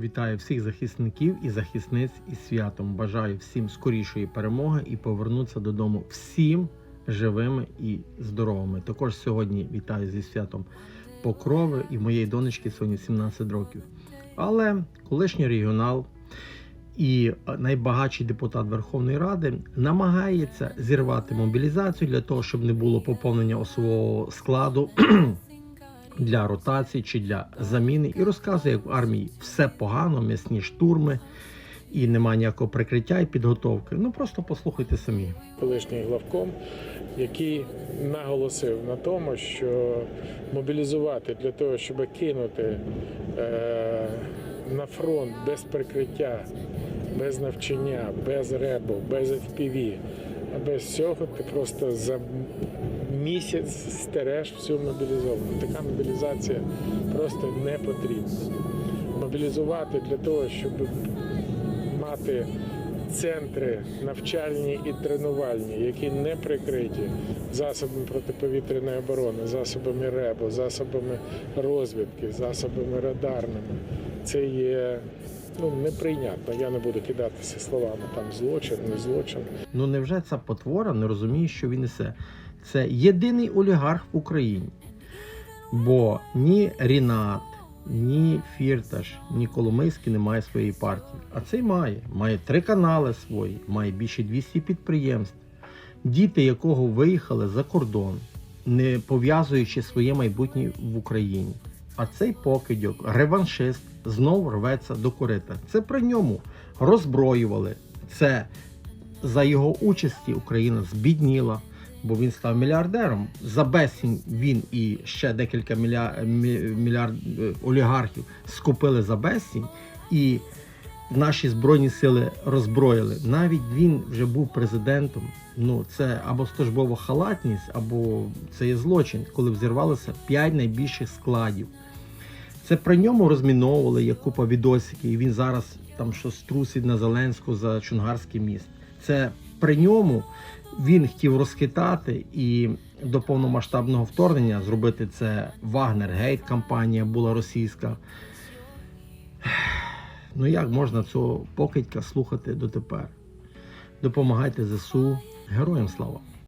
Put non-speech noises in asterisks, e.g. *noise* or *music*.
Вітаю всіх захисників і захисниць із святом. Бажаю всім скорішої перемоги і повернутися додому всім живими і здоровими. Також сьогодні вітаю зі святом Покрови і моєї донечки сьогодні 17 років. Але колишній регіонал і найбагатший депутат Верховної Ради намагається зірвати мобілізацію для того, щоб не було поповнення особового складу *clears throat* для ротації чи для заміни, і розказує, як в армії все погано, м'ясні штурми, і немає ніякого прикриття і підготовки. Ну просто послухайте самі. колишній главком, який наголосив на тому, що мобілізувати для того, щоб кинути е, на фронт без прикриття, без навчання, без ребу, без FPV, а без цього ти просто за місяць стереш всю мобілізовану. Така мобілізація просто не потрібна. Мобілізувати для того, щоб мати центри навчальні і тренувальні, які не прикриті засобами протиповітряної оборони, засобами РЕБу, засобами розвідки, засобами радарними. Це є ну, неприйнятно. Я не буду кидатися словами там злочин, не злочин. Ну невже ця потвора не розуміє, що він несе? Це єдиний олігарх в Україні. Бо ні Рінат, ні Фірташ, ні Коломийський не має своєї партії. А цей має. Має три канали свої, має більше 200 підприємств, діти якого виїхали за кордон, не пов'язуючи своє майбутнє в Україні. А цей покидьок, реваншист, знов рветься до корита. Це при ньому роззброювали. Це за його участі Україна збідніла, бо він став мільярдером. За безцінь він і ще декілька мільярд, е, олігархів скупили за безцінь, і наші збройні сили роззброїли. Навіть він вже був президентом. Ну це або службова халатність, або це є злочин, коли взірвалося п'ять найбільших складів. Це при ньому розміновували є купа відосиків, і він зараз там щось трусить на Зеленську за Чунгарський міст. Це при ньому він хотів розхитати і до повномасштабного вторгнення зробити це Вагнер Гейт кампанія була російська. Ну як можна цього покидька слухати дотепер? Допомагайте ЗСУ. Героям слава!